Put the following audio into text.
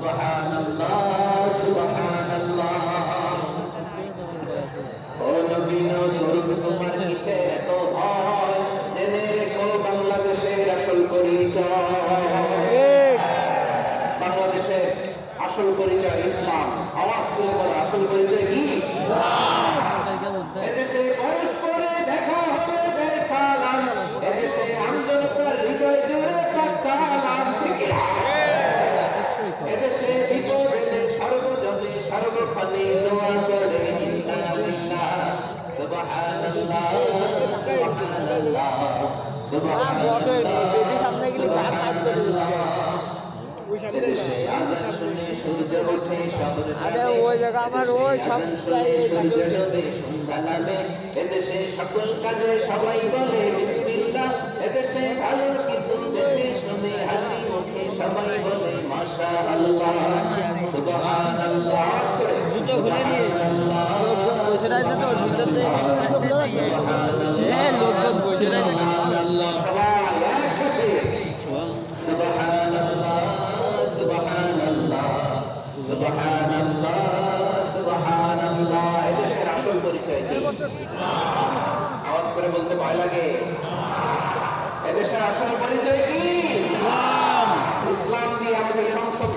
সুবহানাল্লাহ সুবহানাল্লাহ। বাংলাদেশের আসল পরিচয়। বাংলাদেশের আসল পরিচয় ইসলাম। আওয়াজ তুলে আসল পরিচয় সর্বজনে দোয়া করে, ইন্না লিল্লাহ, সুবহানাল্লাহ সুবহানাল্লাহ সূর্য ওঠে শহরে আরে ওই জায়গা আমার ওই সব সূর্য ডোবে সন্ধ্যা নামে এদেশে সকল কাজে সবাই বলে বিসমিল্লাহ এদেশে ভালো কিছু দেখে শুনে হাসি মুখে সবাই বলে মাশাআল্লাহ সুবহানাল্লাহ এদেশের আসল পরিচয় আওয়াজ করে বলতে ভয় লাগে। এদেশের আসল পরিচয় কি? ইসলাম। দিয়ে আমাদের সংসদ